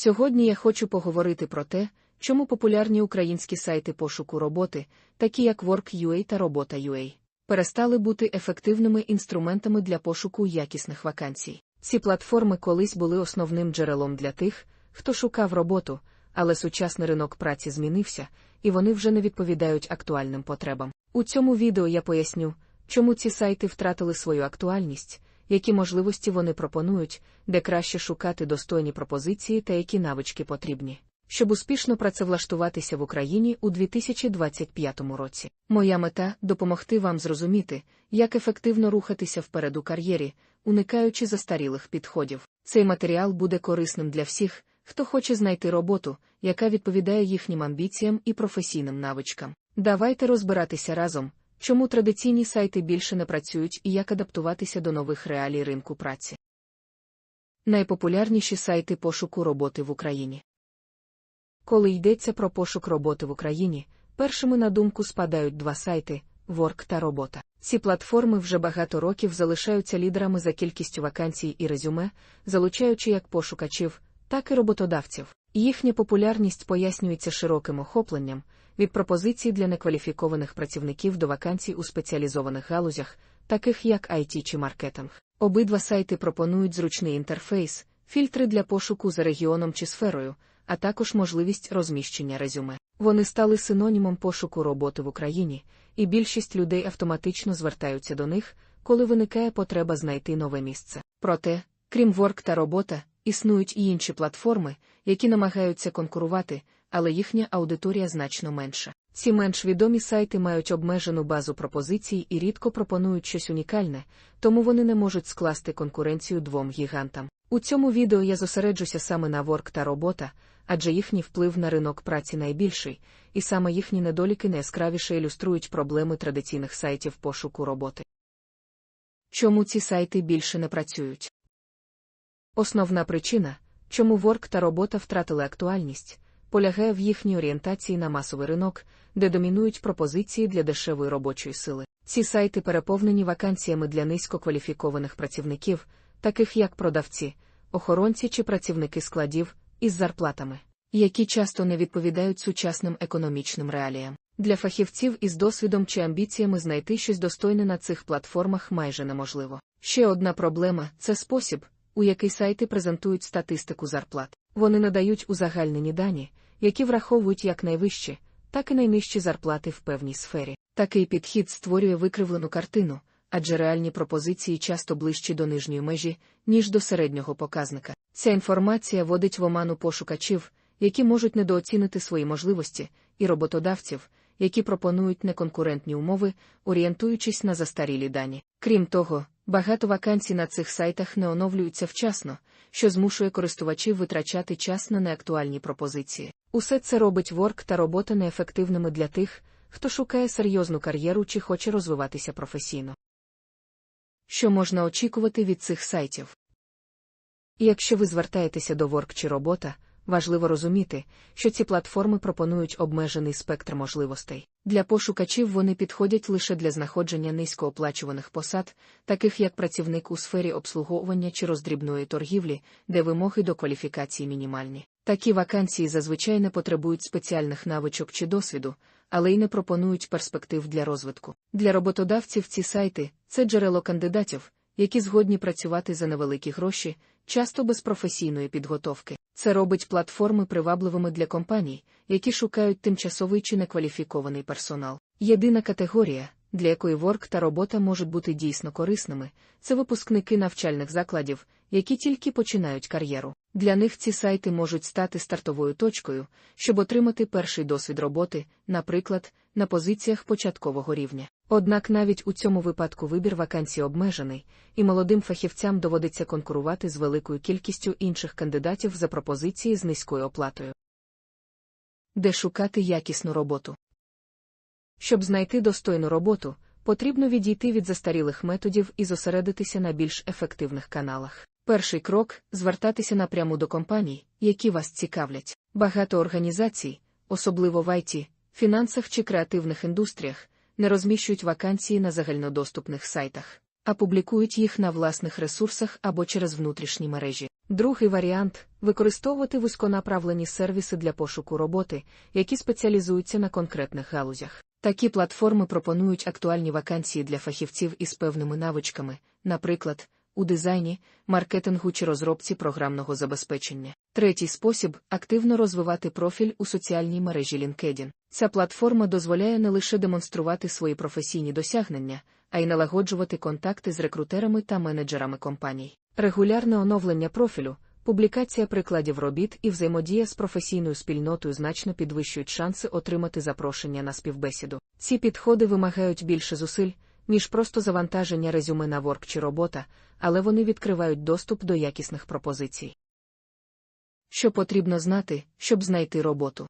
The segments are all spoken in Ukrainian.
Сьогодні я хочу поговорити про те, чому популярні українські сайти пошуку роботи, такі як Work.ua та Робота.ua, перестали бути ефективними інструментами для пошуку якісних вакансій. Ці платформи колись були основним джерелом для тих, хто шукав роботу, але сучасний ринок праці змінився, і вони вже не відповідають актуальним потребам. У цьому відео я поясню, чому ці сайти втратили свою актуальність, які можливості вони пропонують, де краще шукати достойні пропозиції та які навички потрібні, щоб успішно працевлаштуватися в Україні у 2025 році. Моя мета допомогти вам зрозуміти, як ефективно рухатися вперед у кар'єрі, уникаючи застарілих підходів. Цей матеріал буде корисним для всіх, хто хоче знайти роботу, яка відповідає їхнім амбіціям і професійним навичкам. Давайте розбиратися разом, чому традиційні сайти більше не працюють і як адаптуватися до нових реалій ринку праці. Найпопулярніші сайти пошуку роботи в Україні. Коли йдеться про пошук роботи в Україні, першими на думку спадають два сайти Work та робота. Ці платформи вже багато років залишаються лідерами за кількістю вакансій і резюме, залучаючи як пошукачів, так і роботодавців. Їхня популярність пояснюється широким охопленням від пропозицій для некваліфікованих працівників до вакансій у спеціалізованих галузях, таких як IT чи маркетинг. Обидва сайти пропонують зручний інтерфейс, фільтри для пошуку за регіоном чи сферою, а також можливість розміщення резюме. Вони стали синонімом пошуку роботи в Україні, і більшість людей автоматично звертаються до них, коли виникає потреба знайти нове місце. Проте, крім Work та робота, існують і інші платформи, які намагаються конкурувати, але їхня аудиторія значно менша. Ці менш відомі сайти мають обмежену базу пропозицій і рідко пропонують щось унікальне, тому вони не можуть скласти конкуренцію двом гігантам. У цьому відео я зосереджуся саме на Work та робота, адже їхній вплив на ринок праці найбільший, і саме їхні недоліки найяскравіше ілюструють проблеми традиційних сайтів пошуку роботи. Чому ці сайти більше не працюють? Основна причина, чому Work та робота втратили актуальність, полягає в їхній орієнтації на масовий ринок, де домінують пропозиції для дешевої робочої сили. Ці сайти переповнені вакансіями для низькокваліфікованих працівників, таких як продавці, охоронці чи працівники складів, із зарплатами, які часто не відповідають сучасним економічним реаліям. Для фахівців із досвідом чи амбіціями знайти щось достойне на цих платформах майже неможливо. Ще одна проблема це спосіб, у який сайти презентують статистику зарплат. Вони надають узагальнені дані, які враховують як найвищі, так і найнижчі зарплати в певній сфері. Такий підхід створює викривлену картину, адже реальні пропозиції часто ближчі до нижньої межі, ніж до середнього показника. Ця інформація водить в оману пошукачів, які можуть недооцінити свої можливості, і роботодавців, які пропонують неконкурентні умови, орієнтуючись на застарілі дані. Крім того, багато вакансій на цих сайтах не оновлюються вчасно, що змушує користувачів витрачати час на неактуальні пропозиції. Усе це робить ворк та робота неефективними для тих, хто шукає серйозну кар'єру чи хоче розвиватися професійно. Що можна очікувати від цих сайтів? І якщо ви звертаєтеся до ворк чи робота, важливо розуміти, що ці платформи пропонують обмежений спектр можливостей. Для пошукачів вони підходять лише для знаходження низькооплачуваних посад, таких як працівник у сфері обслуговування чи роздрібної торгівлі, де вимоги до кваліфікації мінімальні. Такі вакансії зазвичай не потребують спеціальних навичок чи досвіду, але й не пропонують перспектив для розвитку. Для роботодавців ці сайти це джерело кандидатів, які згодні працювати за невеликі гроші, часто без професійної підготовки. Це робить платформи привабливими для компаній, які шукають тимчасовий чи некваліфікований персонал. Єдина категорія, для якої ворк та робота можуть бути дійсно корисними, це випускники навчальних закладів, які тільки починають кар'єру. Для них ці сайти можуть стати стартовою точкою, щоб отримати перший досвід роботи, наприклад, на позиціях початкового рівня. Однак навіть у цьому випадку вибір вакансій обмежений, і молодим фахівцям доводиться конкурувати з великою кількістю інших кандидатів за пропозиції з низькою оплатою. Де шукати якісну роботу? Щоб знайти достойну роботу, потрібно відійти від застарілих методів і зосередитися на більш ефективних каналах. Перший крок звертатися напряму до компаній, які вас цікавлять. Багато організацій, особливо в ІТ, фінансах чи креативних індустріях, не розміщують вакансії на загальнодоступних сайтах, а публікують їх на власних ресурсах або через внутрішні мережі. Другий варіант використовувати вузьконаправлені сервіси для пошуку роботи, які спеціалізуються на конкретних галузях. Такі платформи пропонують актуальні вакансії для фахівців із певними навичками, наприклад, у дизайні, маркетингу чи розробці програмного забезпечення. Третій спосіб активно розвивати профіль у соціальній мережі LinkedIn. Ця платформа дозволяє не лише демонструвати свої професійні досягнення, а й налагоджувати контакти з рекрутерами та менеджерами компаній. Регулярне оновлення профілю, публікація прикладів робіт і взаємодія з професійною спільнотою значно підвищують шанси отримати запрошення на співбесіду. Ці підходи вимагають більше зусиль, ніж просто завантаження резюме на ворк чи робота, але вони відкривають доступ до якісних пропозицій. Що потрібно знати, щоб знайти роботу?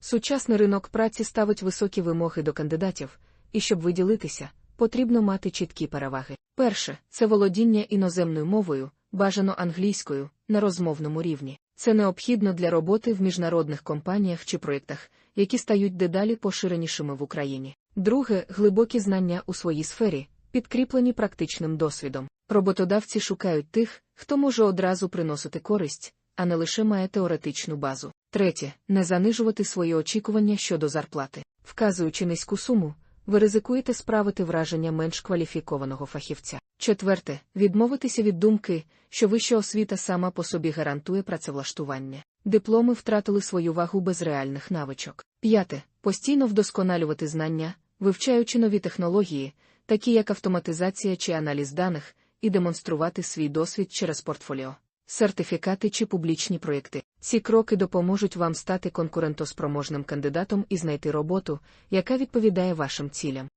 Сучасний ринок праці ставить високі вимоги до кандидатів, і щоб виділитися, потрібно мати чіткі переваги. Перше це володіння іноземною мовою, бажано англійською, на розмовному рівні. Це необхідно для роботи в міжнародних компаніях чи проєктах, які стають дедалі поширенішими в Україні. Друге глибокі знання у своїй сфері, підкріплені практичним досвідом. Роботодавці шукають тих, хто може одразу приносити користь, а не лише має теоретичну базу. Третє не занижувати свої очікування щодо зарплати. Вказуючи низьку суму, ви ризикуєте справити враження менш кваліфікованого фахівця. Четверте відмовитися від думки, що вища освіта сама по собі гарантує працевлаштування. Дипломи втратили свою вагу без реальних навичок. П'яте постійно вдосконалювати знання, вивчаючи нові технології, такі як автоматизація чи аналіз даних, і демонструвати свій досвід через портфоліо. Сертифікати чи публічні проєкти. Ці кроки допоможуть вам стати конкурентоспроможним кандидатом і знайти роботу, яка відповідає вашим цілям.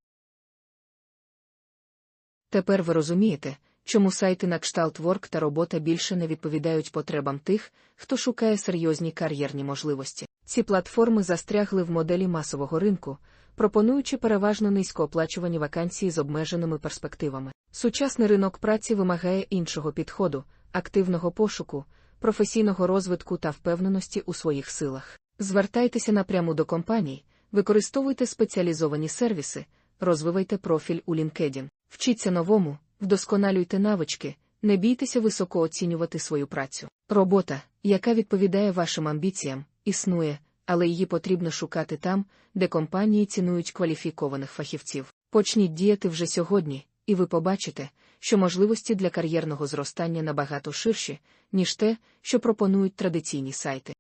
Тепер ви розумієте, чому сайти на кшталт Work та робота більше не відповідають потребам тих, хто шукає серйозні кар'єрні можливості. Ці платформи застрягли в моделі масового ринку, пропонуючи переважно низькооплачувані вакансії з обмеженими перспективами. Сучасний ринок праці вимагає іншого підходу, активного пошуку, професійного розвитку та впевненості у своїх силах. Звертайтеся напряму до компаній, використовуйте спеціалізовані сервіси, розвивайте профіль у LinkedIn, вчіться новому, вдосконалюйте навички, не бійтеся високо оцінювати свою працю. Робота, яка відповідає вашим амбіціям, існує, але її потрібно шукати там, де компанії цінують кваліфікованих фахівців. Почніть діяти вже сьогодні, і ви побачите, що можливості для кар'єрного зростання набагато ширші, ніж те, що пропонують традиційні сайти.